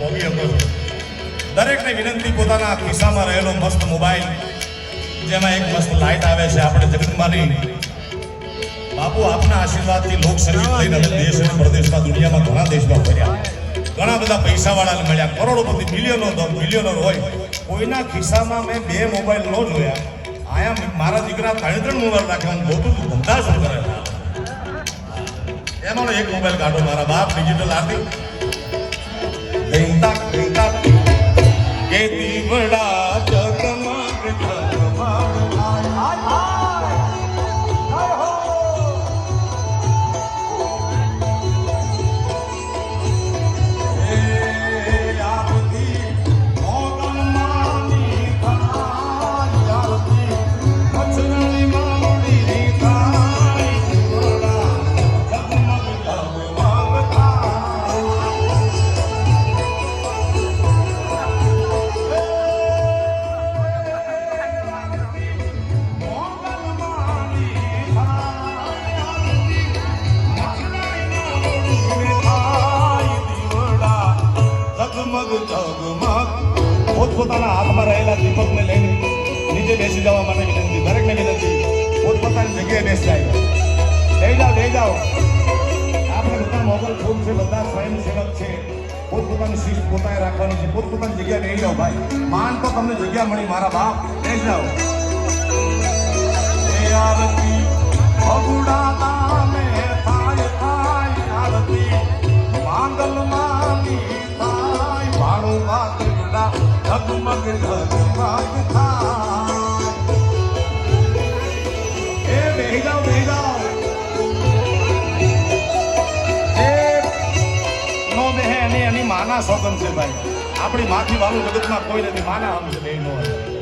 ભોગી શકો દરેકને વિનંતી પોતાના ખિસ્સામાં રહેલો મસ્ત મોબાઈલ જેમાં એક મસ્ત લાઇટ આવે છે આપણે જગતમાની બાપુ આપના આશીર્વાદથી લોક સંગીત લઈને દેશ અને પ્રદેશમાં દુનિયામાં ઘણા દેશમાં ફર્યા. ઘણા બધા પૈસાવાળાને મળ્યા. કરોડોપતિ મિલિયનો મિલિયનર હોય. કોઈના ખિસ્સામાં મેં બે મોબાઈલ ન જોયા. આયા મારા દીકરા ત્રણ ત્રણ મોબાઈલ રાખ્યા હું ગોતું છું, ધંધા શું કરે એનો એક મોબાઈલ કાઢો મારા બાપ ડિજિટલ આરતી Obrigado. પોતપોતાના હાથમાં રહેલા દીપકને લઈને નીચે બેસી જવા માટે વિનંતી. દરેકને વિનંતી, પોતપોતાની જગ્યાએ બેસી જાય. લઈ જાઓ લઈ જાઓ. આપણે બધા મોગલ ફૂલ છે, બધા સ્વયંસેવક છે. પોતપોતાની શિસ્ત પોતાએ રાખવાની છે. પોતપોતાની જગ્યાએ લઈ જાઓ ભાઈ. માન તો તમને જગ્યા મળી, મારા બાપ. બેસી જાઓ. આરતી. ભગુડા થાય ભાણું વાગડા ઝગમગ ઝગમગ થાય એ એની એની માના સોગન ભાઈ આપણી માથી વાળું જગતમાં કોઈ નથી માના છે બેહી નો